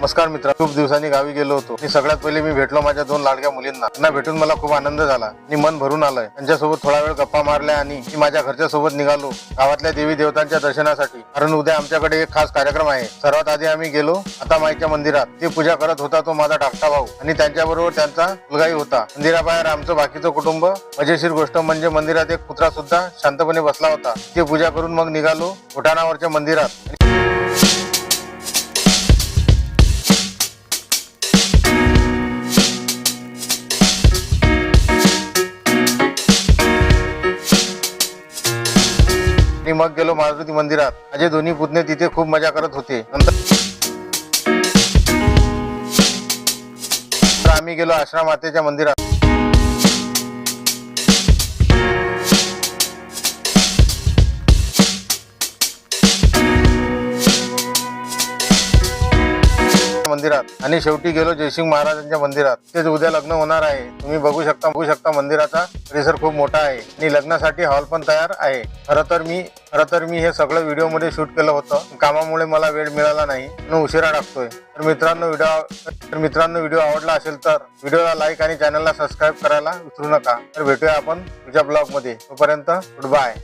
नमस्कार मित्र खूप दिवसांनी गावी गेलो होतो. मी सगळ्यात पहिले मी भेटलो माझ्या दोन लाडक्या मुलींना. त्यांना भेटून मला खूप आनंद झाला. आणि मन भरून आलंय. त्यांच्यासोबत थोडा वेळ गप्पा मारल्या आणि मी माझ्या घरच्या सोबत निघालो गावातल्या देवी देवतांच्या दर्शनासाठी. कारण उद्या आमच्याकडे एक खास कार्यक्रम आहे. सर्वात आधी आम्ही गेलो आता माईच्या मंदिरात. ते पूजा करत होता तो माझा धाकटा भाऊ. आणि त्यांच्याबरोबर त्यांचा मुलगाही होता. मंदिराबाहेर आमचं बाकीचं कुटुंब. मजेशीर गोष्ट म्हणजे मंदिरात एक कुत्रा सुद्धा शांतपणे बसला होता. ते पूजा करून मग निघालो. उठाणावरच्या मंदिरात. आणि मग गेलो मारुती मंदिरात. माझे दोन्ही पुतणे तिथे खूप मजा करत होते. नंतर आम्ही गेलो आश्रम मातेच्या मंदिरात. मंदिरात. आणि शेवटी गेलो जयसिंग महाराजांच्या मंदिरात. तेच उद्या लग्न होणार आहे. तुम्ही बघू शकता बघू शकता मंदिराचा परिसर खूप मोठा आहे. आणि लग्नासाठी हॉल पण तयार आहे. खरं तर मी खरं तर मी हे सगळं व्हिडिओमध्ये शूट केलं होतं. कामामुळे मला वेळ मिळाला नाही. म्हणून उशिरा टाकतोय तर मित्रांनो व्हिडिओ तर मित्रांनो व्हिडिओ आवडला असेल तर व्हिडिओला लाईक आणि चॅनलला सबस्क्राईब करायला विसरू नका. तर भेटूया आपण तुझ्या ब्लॉगमध्ये. तोपर्यंत गुड बाय